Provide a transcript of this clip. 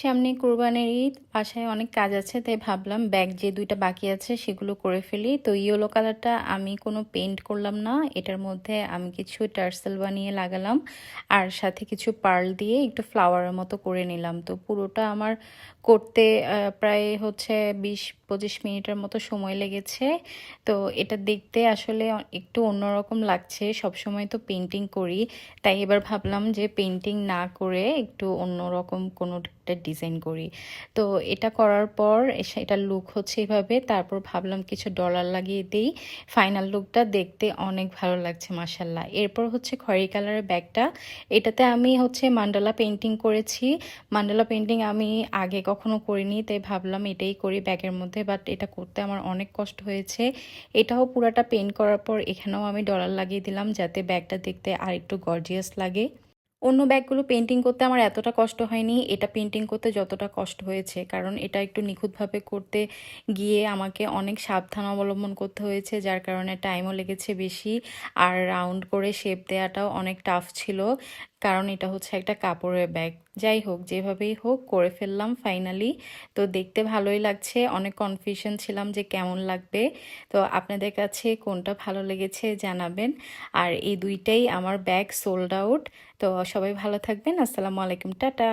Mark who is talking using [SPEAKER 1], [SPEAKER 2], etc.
[SPEAKER 1] সামনে কোরবানির ঈদ, বাসায় অনেক কাজ আছে, তাই ভাবলাম ব্যাগ যে দুইটা বাকি আছে সেগুলো করে ফেলি। তো ইয়েলো কালারটা আমি কোনো পেন্ট করলাম না, এটার মধ্যে আমি কিছু টার্সেল বানিয়ে লাগালাম আর সাথে কিছু পার্ল দিয়ে একটু ফ্লাওয়ারের মতো করে নিলাম। তো পুরোটা আমার করতে প্রায় হচ্ছে বিশ পঁচিশ মিনিটের মতো সময় লেগেছে। তো এটা দেখতে আসলে একটু অন্যরকম লাগছে। সবসময় তো পেন্টিং করি। তাই এবার ভাবলাম যে পেন্টিং না করে একটু অন্যরকম কোনো একটা ডিজাইন করি। তো এটা করার পর এটা লুক হচ্ছে এভাবে। তারপর ভাবলাম কিছু ডলার লাগিয়ে দিই। ফাইনাল লুকটা দেখতে অনেক ভালো লাগছে মাসাল্লাহ এরপর হচ্ছে খয়েরি কালারের ব্যাগটা। এটাতে আমি হচ্ছে মান্ডালা পেন্টিং করেছি। মান্ডালা পেন্টিং আমি আগে কখনো করিনি, তাই ভাবলাম এটাই করি ব্যাগের মধ্যে। বাট এটা করতে আমার অনেক কষ্ট হয়েছে। এটাও পুরাটা পেন্ট করার পর এখানেও আমি ডলার লাগিয়ে দিলাম যাতে ব্যাগটা দেখতে আর একটু গর্জিয়াস লাগে। অন্য ব্যাগগুলো পেন্টিং করতে আমার এতটা কষ্ট হয়নি। এটা পেন্টিং করতে যতটা কষ্ট হয়েছে, কারণ এটা একটু নিখুঁতভাবে করতে গিয়ে আমাকে অনেক সাবধান অবলম্বন করতে হয়েছে, যার কারণে টাইমও লেগেছে বেশি। আর রাউন্ড করে শেপ দেওয়াটাও অনেক টাফ ছিল। কারণ এটা হচ্ছে একটা কাপড়ের ব্যাগ। যাই হোক, যেভাবেই হোক, করে ফেললাম ফাইনালি তো দেখতে ভালোই লাগছে, অনেক কনফিউশন ছিলাম যে কেমন লাগবে। তো আপনাদের কাছে কোনটা ভালো লেগেছে জানাবেন। আর এই দুইটাই আমার ব্যাগ সোল্ড আউট তো সবাই ভালো থাকবেন। আসসালামু আলাইকুম, টাটা।